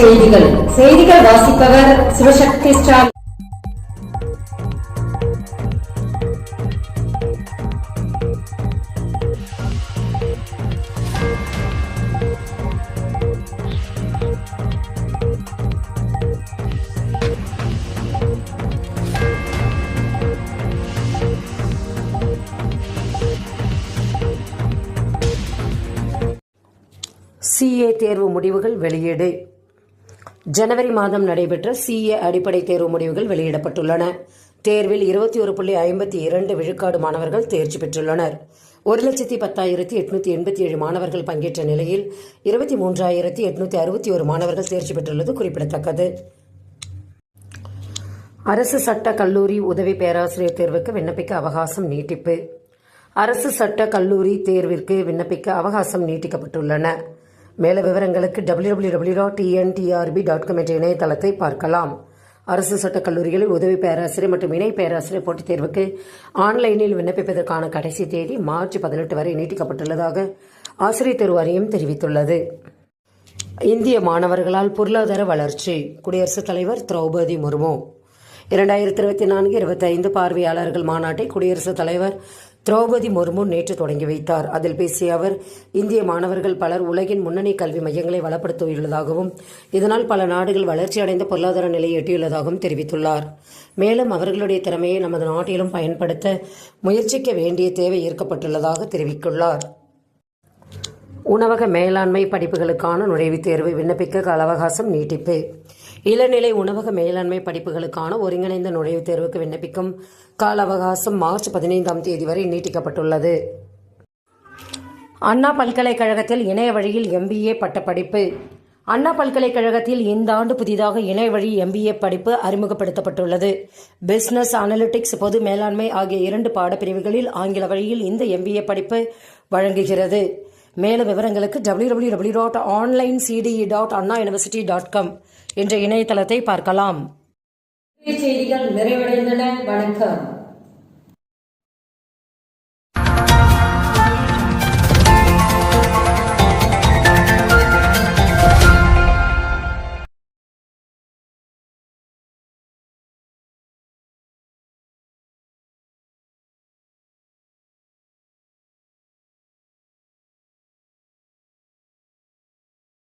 செய்திகள். செய்திகள் வாசிப்பவர் சிவசக்தி ஸ்டாலின். சிஏ தேர்வு முடிவுகள் வெளியீடு. ஜனவரி மாதம் நடைபெற்ற சிஏ அடிப்படை தேர்வு முடிவுகள் வெளியிடப்பட்டுள்ளன. தேர்வில் இருபத்தி ஒரு புள்ளி ஐம்பத்தி இரண்டு விழுக்காடு மாணவர்கள் தேர்ச்சி பெற்றுள்ளனர். ஒரு லட்சத்தி பத்தாயிரத்தி எட்நூத்தி எண்பத்தி ஏழு மாணவர்கள் பங்கேற்ற நிலையில் இருபத்தி மூன்றாயிரத்தி எட்நூத்தி அறுபத்தி ஒரு மாணவர்கள் தேர்ச்சி பெற்றுள்ளது குறிப்பிடத்தக்கது. அரசு சட்ட கல்லூரி உதவி பேராசிரியர் தேர்வுக்கு விண்ணப்பிக்க அவகாசம் நீட்டிப்பு. அரசு சட்ட கல்லூரி தேர்விற்கு விண்ணப்பிக்க அவகாசம் நீட்டிக்கப்பட்டுள்ளன. மேல விவரங்களுக்கு W W W dot TNDTRB dot com என்ற இணையதளத்தை பார்க்கலாம். அரசு சட்டக் கல்லூரிகளில் உதவி பேராசிரியர் மற்றும் இணை பேராசிரியர் போட்டித் தேர்வுக்கு ஆன்லைனில் விண்ணப்பிப்பதற்கான கடைசி தேதி மார்ச் பதினெட்டு வரை நீட்டிக்கப்பட்டுள்ளதாக ஆசிரியர் தேர்வு வாரியம் தெரிவித்துள்ளது. இந்திய மாணவர்களால் பொருளாதார வளர்ச்சி குடியரசுத் தலைவர் திரௌபதி முர்மு. இரண்டாயிரத்தி இருபத்தி நான்கு இருபத்தைந்து பார்வையாளர்கள் மாநாட்டை குடியரசுத் தலைவர் திரௌபதி முர்மு நேற்று தொடங்கி வைத்தார். அதில் பேசிய அவர் இந்திய மாணவர்கள் பலர் உலகின் முன்னணி கல்வி மையங்களை வளப்படுத்தியுள்ளதாகவும் இதனால் பல நாடுகள் வளர்ச்சியடைந்த பொருளாதார நிலையை எட்டியுள்ளதாகவும் தெரிவித்துள்ளார். மேலும் அவர்களுடைய திறமையை நமது நாட்டிலும் பயன்படுத்த முயற்சிக்க வேண்டிய தேவை ஏற்கப்பட்டுள்ளதாக தெரிவித்துள்ளார். உணவக மேலாண்மை படிப்புகளுக்கான நுழைவுத் தேர்வு விண்ணப்பிக்க கால அவகாசம் நீட்டிப்பு. இளநிலை உணவக மேலாண்மை படிப்புகளுக்கான ஒருங்கிணைந்த நுழைவுத் தேர்வுக்கு விண்ணப்பிக்கும் கால அவகாசம் மார்ச் பதினைந்தாம் தேதி வரை நீட்டிக்கப்பட்டுள்ளது. அண்ணா பல்கலைக்கழகத்தில் இணைய வழியில் எம்பிஏ பட்டப்படிப்பு. அண்ணா பல்கலைக்கழகத்தில் இந்த ஆண்டு புதிதாக இணைய வழி எம்பிஏ படிப்பு அறிமுகப்படுத்தப்பட்டுள்ளது. பிசினஸ் அனலிட்டிக்ஸ் பொது மேலாண்மை ஆகிய இரண்டு பாடப்பிரிவுகளில் ஆங்கில வழியில் இந்த எம்பிஏ படிப்பு வழங்குகிறது. மேலும் விவரங்களுக்கு W W W dot online CDE dot Anna university dot com என்ற இணையதளத்தை பார்க்கலாம். செய்திகள் நிறைவடைந்தன. வணக்கம்.